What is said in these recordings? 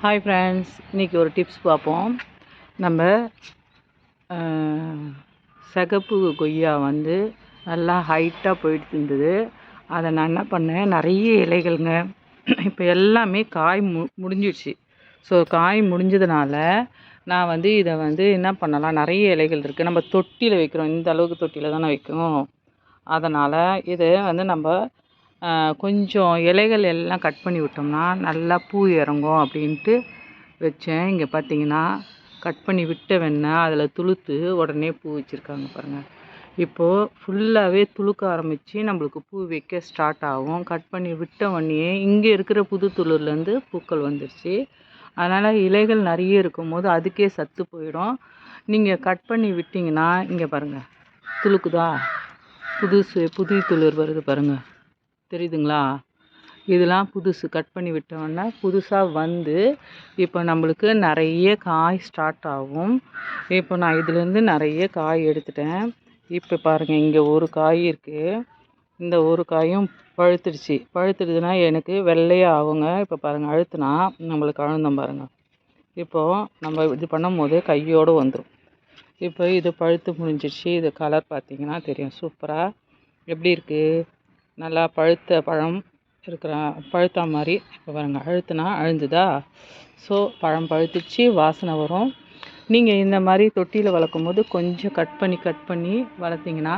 Hi friends இன்றைக்கி ஒரு tips பார்ப்போம். நம்ம சகப்பு சிகப்பு கொய்யா வந்து நல்லா ஹைட்டாக போயிட்டு இருந்தது. அதை நான் என்ன பண்ணேன்? நிறைய இலைகள்ங்க. இப்போ எல்லாமே காய் மு முடிஞ்சிடுச்சு ஸோ காய் முடிஞ்சதுனால நான் வந்து இதை வந்து என்ன பண்ணலாம்? நிறைய இலைகள் இருக்குது நம்ம தொட்டியில் வைக்கிறோம். இந்த அளவுக்கு தொட்டியில் தானே வைக்கும் அதனால் இதை வந்து நம்ம கொஞ்சம் இலைகள் எல்லாம் கட் பண்ணி விட்டோம்னா நல்லா பூ இறங்கும் அப்படின்ட்டு வச்சேன். இங்கே பார்த்தீங்கன்னா கட் பண்ணி விட்ட வெண்ணெய் அதில் துளுத்து உடனே பூ வச்சுருக்காங்க பாருங்கள் இப்போது ஃபுல்லாகவே துளுக்க ஆரம்பித்து நம்மளுக்கு பூ வைக்க ஸ்டார்ட் ஆகும். கட் பண்ணி விட்ட உடனே இங்கே இருக்கிற புது துளிர்லேருந்து பூக்கள் வந்துடுச்சு அதனால் இலைகள் நிறைய இருக்கும் போது அதுக்கே சத்து போயிடும். நீங்கள் கட் பண்ணி விட்டிங்கன்னா இங்கே பாருங்கள் துளுக்குதா? புதுசு புது துளிர் வருது பாருங்கள் தெரியுதுங்களா? இதெல்லாம் புதுசு. கட் பண்ணி விட்டோன்னா புதுசாக வந்து இப்போ நம்மளுக்கு நிறைய காய் ஸ்டார்ட் ஆகும். இப்போ நான் இதுலேருந்து நிறைய காய் எடுத்துட்டேன். இப்போ பாருங்கள் இங்கே ஒரு காய் இருக்குது இந்த ஒரு காயும் பழுத்துடுச்சு. பழுத்துடுதுன்னா எனக்கு வெள்ளையாக ஆகுங்க. இப்போ பாருங்கள் அழுத்துனா நம்மளுக்கு அழுந்தம் பாருங்கள் இப்போது நம்ம இது பண்ணும் போதே கையோடு வந்துடும் இப்போ இது பழுத்து முடிஞ்சிடுச்சு. இது கலர் பார்த்தீங்கன்னா தெரியும். சூப்பராக எப்படி இருக்குது நல்லா பழுத்த பழம் இருக்கிற பழுத்தா மாதிரி இப்போ பாருங்கள் அழுத்துனா அழுந்துதா ஸோ பழம் பழுத்துச்சு வாசனை வரும். நீங்கள் இந்த மாதிரி தொட்டியில் வளர்க்கும் போது கொஞ்சம் கட் பண்ணி கட் பண்ணி வளர்த்திங்கன்னா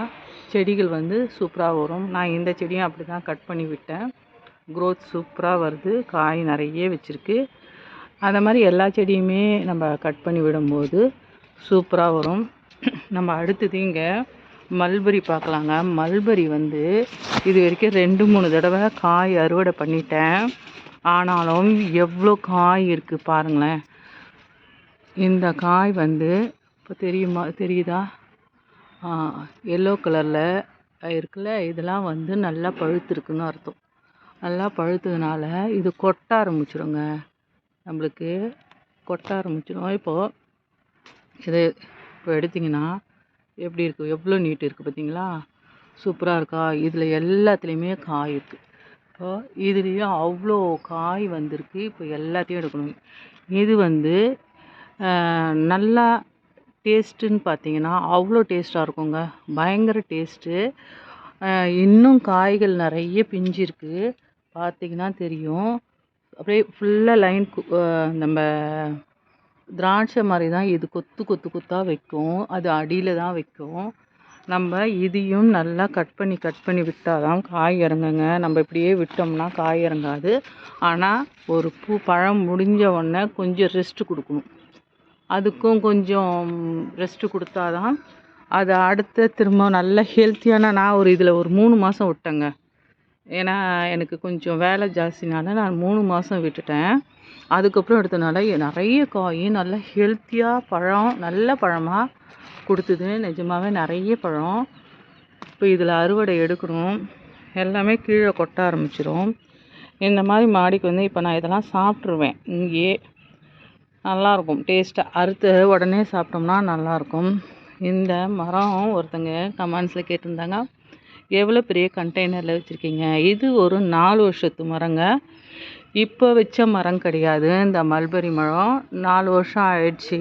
செடிகள் வந்து சூப்பராக வரும். நான் இந்த செடியும் அப்படி தான் கட் பண்ணி விட்டேன். க்ரோத் சூப்பராக வருது. காய் நிறைய வச்சுருக்கு. அந்த மாதிரி எல்லா செடியுமே நம்ம கட் பண்ணி விடும்போது சூப்பராக வரும். நம்ம அடுத்தது இங்கே மல்பரி பார்க்கலாங்க. மல்பரி வந்து இது வரைக்கும் ரெண்டு மூணு தடவை காய் அறுவடை பண்ணிட்டேன். ஆனாலும் எவ்வளோ காய் இருக்குது பாருங்களேன். இந்த காய் வந்து இப்போ தெரியுமா தெரியுதா? எல்லோ கலரில் இருக்குல்ல இதெல்லாம் வந்து நல்லா பழுத்துருக்குன்னு அர்த்தம். நல்லா பழுத்ததுனால இது கொட்ட ஆரம்பிச்சிருங்க. நம்மளுக்கு கொட்ட ஆரம்பிச்சிடும் இப்போது இது இப்போ எடுத்திங்கன்னா எப்படி இருக்குது எவ்வளோ நீட் இருக்குது பார்த்தீங்களா? சூப்பராக இருக்கா? இதில் எல்லாத்துலேயுமே காய் இருக்குது இப்போ இதுலேயும் அவ்வளோ காய் வந்திருக்கு. இப்போ எல்லாத்தையும் எடுக்கணும். இது வந்து நல்லா டேஸ்ட்டுன்னு பார்த்தீங்கன்னா அவ்வளோ டேஸ்ட்டாக இருக்குங்க. பயங்கர டேஸ்ட்டு இன்னும் காய்கள் நிறைய பிஞ்சிருக்கு. பார்த்தீங்கன்னா தெரியும். அப்படியே ஃபுல்லாக லைன் நம்ம திராட்சை மாதிரி தான் இது கொத்து கொத்து கொத்தாக வைக்கும். அது அடியில் தான் வைக்கும். நம்ம இதையும் நல்லா கட் பண்ணி கட் பண்ணி விட்டால் தான் காய் இறங்குங்க. நம்ம இப்படியே விட்டோம்னா காய் இறங்காது. ஆனால் ஒரு பூ பழம் முடிஞ்ச உடனே கொஞ்சம் ரெஸ்ட் கொடுக்கணும். அதுக்கும் கொஞ்சம் ரெஸ்ட்டு கொடுத்தா தான் அது அடுத்த திரும்ப நல்ல ஹெல்த்தியான நான் ஒரு இதில் ஒரு மூணு மாதம் விட்டேங்க. ஏன்னா எனக்கு கொஞ்சம் வேலை ஜாஸ்தினால நான் மூணு மாதம் விட்டுட்டேன். அதுக்கப்புறம் எடுத்தனால நிறைய காய் நல்ல ஹெல்த்தியாக பழம் நல்ல பழமாக கொடுத்தது நிஜமாவே நிறைய பழம். இப்போ இதில் அறுவடை எடுக்கணும். எல்லாமே கீழே கொட்ட ஆரம்பிச்சிடும் இந்த மாதிரி மாடிக்கு வந்து இப்போ நான் இதெல்லாம் சாப்பிட்ருவேன் இங்கேயே நல்லாயிருக்கும். டேஸ்ட்டாக அறுத்து உடனே சாப்பிட்டோம்னா நல்லாயிருக்கும். இந்த மரம் ஒருத்தங்க கமெண்ட்ஸில் கேட்டிருந்தாங்க எவ்வளோ பெரிய கண்டெய்னரில் வச்சுருக்கீங்க? இது ஒரு நாலு வருஷத்து மரங்க. இப்போ வச்ச மரம் கிடையாது. இந்த மல்பரி மரம் நாலு வருஷம் ஆயிடுச்சு.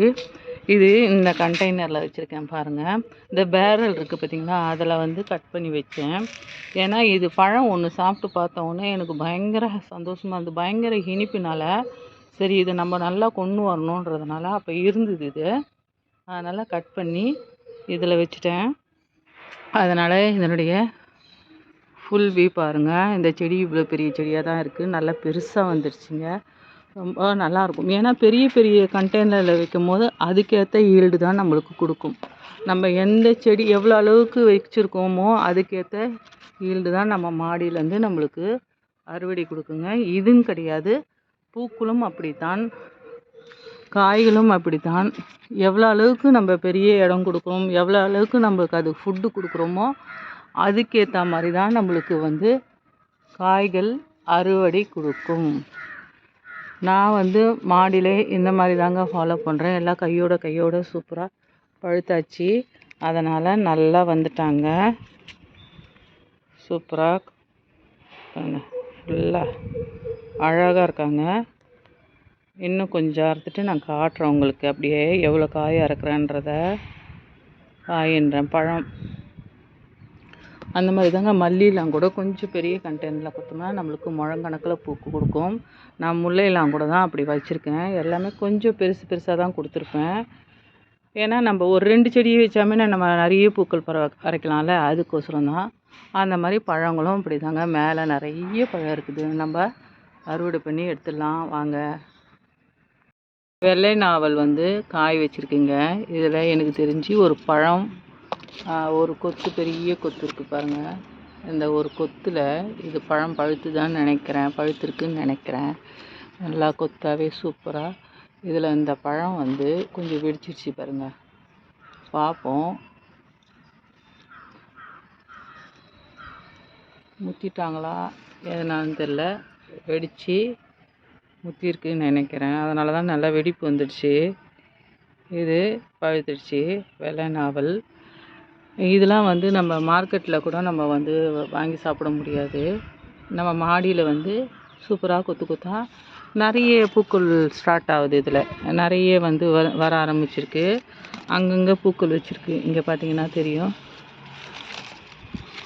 இது இந்த கண்டெய்னரில் வச்சுருக்கேன் பாருங்கள் இந்த பேரல் இருக்குது பார்த்தீங்களா அதில் வந்து கட் பண்ணி வச்சேன். ஏன்னா இது பழம் ஒன்று சாப்பிட்டு பார்த்தோன்னே எனக்கு பயங்கர சந்தோஷமாக இருந்தது. பயங்கர இனிப்பினால சரி இது நம்ம நல்லா கொண்டு வரணுன்றதுனால அப்போ இருந்தது இது. அதனால் கட் பண்ணி இதில் வச்சுட்டேன். அதனால் இதனுடைய ஃபுல் வியூ பாருங்கள் இந்த செடி இவ்வளோ பெரிய செடியாக தான் இருக்குது நல்லா பெருசாக வந்துருச்சுங்க. ரொம்ப நல்லாயிருக்கும் ஏன்னா பெரிய பெரிய கண்டெய்னரில் வைக்கும் போது அதுக்கேற்ற ஈல்டு தான் நம்மளுக்கு கொடுக்கும். நம்ம எந்த செடி எவ்வளோ அளவுக்கு வச்சுருக்கோமோ அதுக்கேற்ற ஈல்டு தான் நம்ம மாடியிலேருந்து நம்மளுக்கு அறுவடை கொடுக்குங்க. இதுவும் கிடையாது. பூக்களும் அப்படித்தான். காய்களும் அப்படித்தான். எவ்வளோ அளவுக்கு நம்ம பெரிய இடம் கொடுக்குறோம் எவ்வளோ அளவுக்கு நம்மளுக்கு அது ஃபுட்டு கொடுக்குறோமோ அதுக்கேற்ற மாதிரி தான் நம்மளுக்கு வந்து காய்கள் அறுவடை கொடுக்கும். நான் வந்து மாடியிலே இந்த மாதிரி தாங்க ஃபாலோ பண்ணுறேன் எல்லாம் கையோட கையோட சூப்பராக பழுத்தாச்சு. அதனால் நல்லா வந்துட்டாங்க. சூப்பராக ஃபுல்லாக அழகாக இருக்காங்க. இன்னும் கொஞ்சம் அறுத்துட்டு நான் காட்டுறேன் உங்களுக்கு. அப்படியே எவ்வளோ காய் அறுக்குறேன்றத. காயின்றேன் பழம். அந்த மாதிரி தாங்க மல்லிலாம் கூட கொஞ்சம் பெரிய கண்டெய்னரில் கொடுத்தோம்னா நம்மளுக்கு முழங்கணக்கில் பூக்கு கொடுக்கும். நான் முல்லையெல்லாம் கூட தான் அப்படி வச்சுருக்கேன். எல்லாமே கொஞ்சம் பெருசு பெருசாக தான் கொடுத்துருப்பேன். ஏன்னா நம்ம ஒரு ரெண்டு செடியை வச்சாமே நம்ம நிறைய பூக்கள் பற அரைக்கலாம்ல அதுக்கோசரம் தான். அந்த மாதிரி பழங்களும் இப்படி தாங்க. மேலே நிறைய பழம் இருக்குது. நம்ம அறுவடை பண்ணி எடுத்துடலாம். வாங்க. வெள்ளை நாவல் வந்து காய் வச்சுருக்குங்க. இதில் எனக்கு தெரிஞ்சு ஒரு பழம் ஒரு கொத்து பெரிய கொத்து இருக்குது பாருங்கள் இந்த ஒரு கொத்தில் இது பழம் பழுத்துதான்னு நினைக்கிறேன். பழுத்திருக்குன்னு நினைக்கிறேன். நல்லா கொத்தாகவே சூப்பராக இதில் இந்த பழம் வந்து கொஞ்சம் வெடிச்சிருச்சு பாருங்கள் பார்ப்போம் முத்திட்டாங்களா? எதனான்னு தெரில வெடித்து முத்திருக்குன்னு நினைக்கிறேன். அதனால தான் நல்லா வெடிப்பு வந்துடுச்சு. இது பழுத்துடுச்சு. வெள்ளை நாவல். இதெல்லாம் வந்து நம்ம மார்க்கெட்டில் கூட நம்ம வந்து வாங்கி சாப்பிட முடியாது. நம்ம மாடியில் வந்து சூப்பராக கொத்து கொத்தாக நிறைய பூக்கள் ஸ்டார்ட் ஆகுது இதில். நிறைய வந்து வ வர ஆரம்பிச்சிருக்கு. அங்கங்கே பூக்கள் வச்சுருக்கு. இங்கே பார்த்தீங்கன்னா தெரியும்.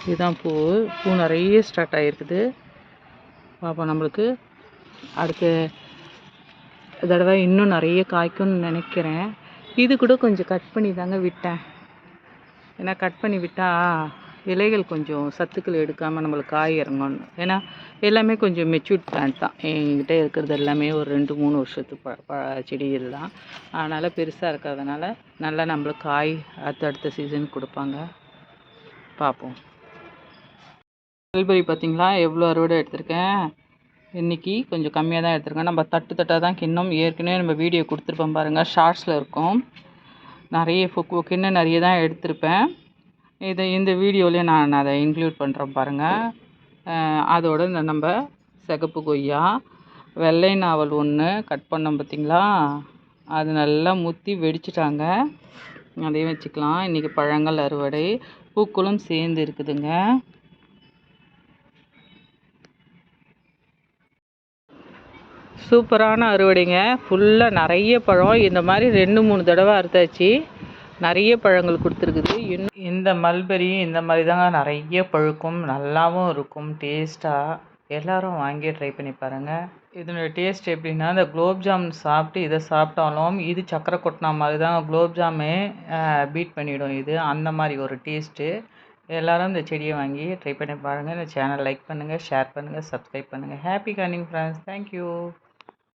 இதுதான் பூ. பூ நிறைய ஸ்டார்ட் ஆகிருக்குது பார்ப்போம் நம்மளுக்கு. அடுத்த தடவை இன்னும் நிறைய காய்க்கும்னு நினைக்கிறேன். இது கூட கொஞ்சம் கட் பண்ணி தாங்க விட்டேன். ஏன்னா கட் பண்ணி விட்டால் இலைகள் கொஞ்சம் சத்துக்கள் எடுக்காமல் நம்மளுக்கு காய் இறங்கணும். ஏன்னா எல்லாமே கொஞ்சம் மெச்சூர்ட் பிளான்ட் தான். என்கிட்ட இருக்கிறது எல்லாமே ஒரு ரெண்டு மூணு வருஷத்து ப ப செடிகள் தான் அதனால் பெருசாக இருக்கிறதுனால நல்லா நம்மளுக்கு காய் அடுத்தடுத்த சீசன் கொடுப்பாங்க. பார்ப்போம். மல்பெரி பார்த்தீங்களா? எவ்வளோ அறுவடை எடுத்திருக்கேன். இன்றைக்கி கொஞ்சம் கம்மியாக தான் எடுத்திருக்கேன். நம்ம தட்டு தட்டாக தான் கிண்ணம். ஏற்கனவே நம்ம வீடியோ கொடுத்துருப்போம் பாருங்கள் ஷார்ட்ஸில் இருக்கும். நிறைய ஃபுக் கிண்ணம் நிறைய தான் எடுத்திருப்பேன். இதை இந்த வீடியோலேயே நான் அதை இன்க்ளூட் பண்ணுறேன் பாருங்கள் அதோட இந்த நம்ம சிகப்பு கொய்யா வெள்ளை நாவல் ஒன்று கட் பண்ணோம் பார்த்திங்களா அது நல்லா முத்தி வெடிச்சிட்டாங்க. அதையும் வச்சுக்கலாம். இன்றைக்கி பழங்கள் அறுவடை பூக்களும் சேர்ந்து இருக்குதுங்க. சூப்பரான அறுவடைங்க. ஃபுல்லாக நிறைய பழம். இந்த மாதிரி ரெண்டு மூணு தடவை அறுத்தாச்சு. நிறைய பழங்கள் கொடுத்துருக்குது. இன்னும் இந்த மல்பெரியும் இந்த மாதிரி தாங்க நிறைய பழுக்கும். நல்லாவும் இருக்கும். டேஸ்ட்டாக எல்லோரும் வாங்கி ட்ரை பண்ணி பாருங்கள் இதனுடைய டேஸ்ட் எப்படின்னா இந்த குலோப்ஜாம் சாப்பிட்டு இதை சாப்பிட்டாலும் இது சக்கரை கொட்டினா மாதிரி தான் குலோப்ஜாமே பீட் பண்ணிவிடும் இது. அந்த மாதிரி ஒரு டேஸ்ட்டு. எல்லோரும் இந்த செடியை வாங்கி ட்ரை பண்ணி பாருங்கள் இந்த சேனல் லைக் பண்ணுங்கள் ஷேர் பண்ணுங்கள் சப்ஸ்கிரைப் பண்ணுங்கள் ஹாப்பி கார்னிங் ஃப்ரெண்ட்ஸ் தேங்க்யூ